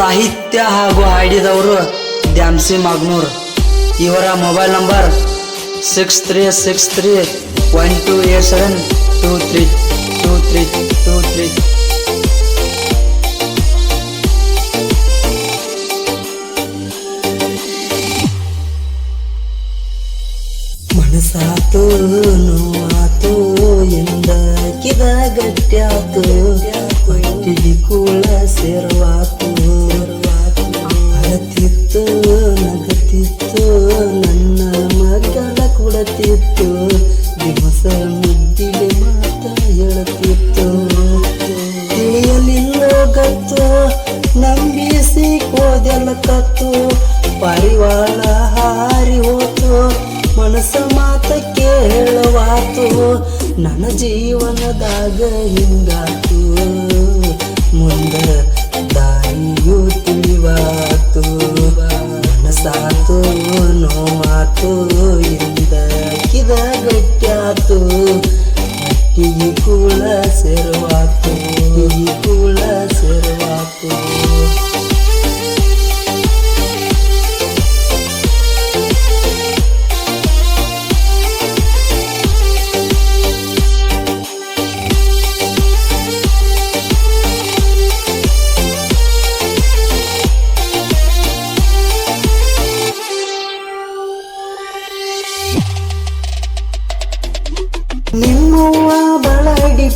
ಸಾಹಿತ್ಯ ಹಾಗೂ ಹಾಡಿದವರು ದ್ಯಾಮ್ಸಿ ಮಾಗ್ನೂರ್. ಇವರ mobile number six three six three one two eight seven two three two three two three ಮನಸಾತು ನೋವಾತು ಎಂದ ಕಿದ ಗಟ್ಟ್ಯಾತು ಕೂಳ ಸೇರವಾತು. ಪರಿವಾಳ ಹಾರಿ ಹೋತು, ಮನಸ್ಸ ಮಾತ ಕೇಳುವಾತು, ನನ್ನ ಜೀವನದಾಗ ಹಿಂಗಾತು, ಮುಂದ ದಾರಿಯು ತಿಳಿವಾತು, ಮನಸ್ಸಾತು ನೋವಾತು ಇಂದ ಕಿದ ಗಟ್ಟ್ಯಾತು.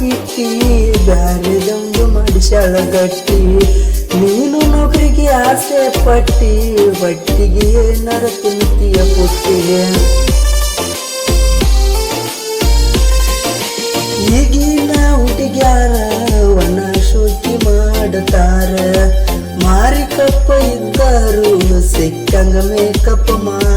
ಬಳಡಿ ಬಿಟ್ಟಿ ಮಾಡಿ ಶಳಗಟ್ಟಿ ಗಟ್ಟಿ ನೀನು ನೌಕರಿಗೆ ಆಸೆ ಪಟ್ಟಿ ಬಟ್ಟಿಗೆ ಏನಾರ ತಿಂತೀಯ ಪುಟ್ಟಿ ಈಗಿನ ಹುಡುಗ್ಯಾರ ವನ ಶೋಕಿ ಮಾಡುತ್ತಾರ. ಮಾರಿಕಪ್ಪ ಇದ್ದರು ಸಿಕ್ಕಂಗ ಮೇಕಪ್ ಮಾಡತಾರ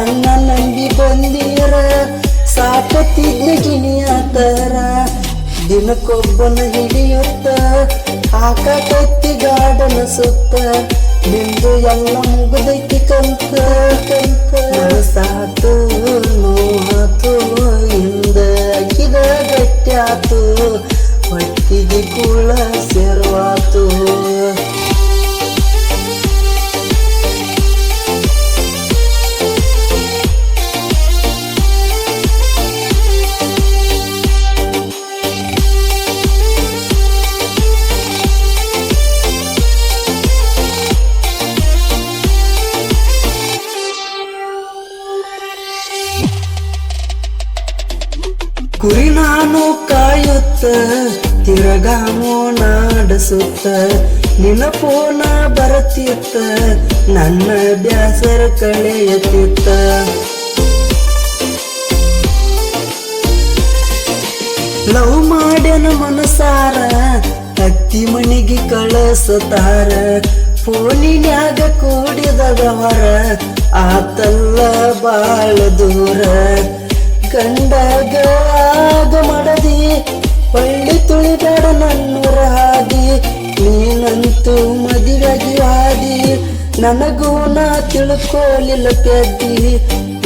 ನನ್ನ ನಂಬಿ ಬಂದೀರ ಗಿಣಿಯ ತರ ದಿನಕ್ಕೊಬ್ಬನ ಹಿಡಿಯುತ್ತ ಹಾಕಕತ್ತಿ ಗಾಡನ ಸುತ್ತ. ನಿಂದು ಎಲ್ಲ ಮುಗಿದೈತಿ ಕಂತ. ಕುರಿ ನಾನು ಕಾಯುತ್ತ, ತಿರಗಾಮೋ ನಾಡಸುತ್ತ ನಿನ್ನ ಪೋನ ಬರತಿತ್ತ, ನನ್ನ ಬ್ಯಾಸರ ಕಳೆಯತಿತ್ತ. ಲವ್ ಮಾಡ್ಯನ ಮನಸಾರ ಕತ್ತಿ ಮಣಿಗೆ ಕಳಸತಾರ, ಫೋನಿನ್ಯಾಗ ಕೂಡಿದವರ ಆತಲ್ಲ ಬಾಳ ದೂರ ಮಾಡದಿ ಒಳ್ಳೆ ತುಳಿದಾಡ ನನ್ನೂರ ಹಾದಿ ನೀನಂತೂ ಮದುವೆಗೆ ಹಾದಿ ನನಗೂ ನಾ ತಿಳ್ಕೊಲಿಲ್ಲ ಪೆದ್ದಿ,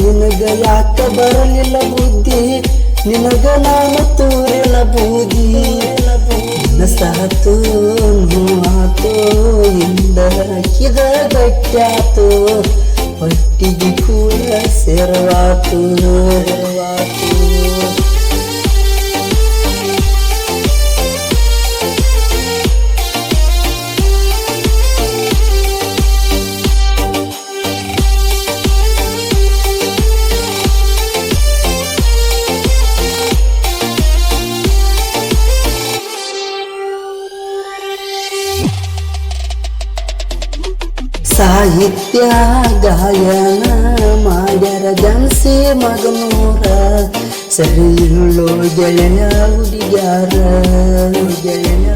ನಿನಗ ಯಾಕ ಬರಲಿಲ್ಲ ಬುದ್ಧಿ? ನಿನಗ ನಾನು ತೂರಿಲ್ಲ ಬೂದಿ. ಸಾತು ನೋವಾತು ಇಂದ ಹಾಕಿದ ಗಟ್ಟ್ಯಾತು ಹೊಟ್ಟಿಗೆ ಕೂಡ ಸೇರವಾತು. ಸಾಹಿತ್ಯ ಗಾಯನ ಮಾಡ್ಯಾರ ಜನ್ಸಿ ಮಗನೂರ. ಸರಿ ಇರುಳು ಗೆಳೆಯ ಹುಡುಗ್ಯಾರ ಗೆಳೆಯ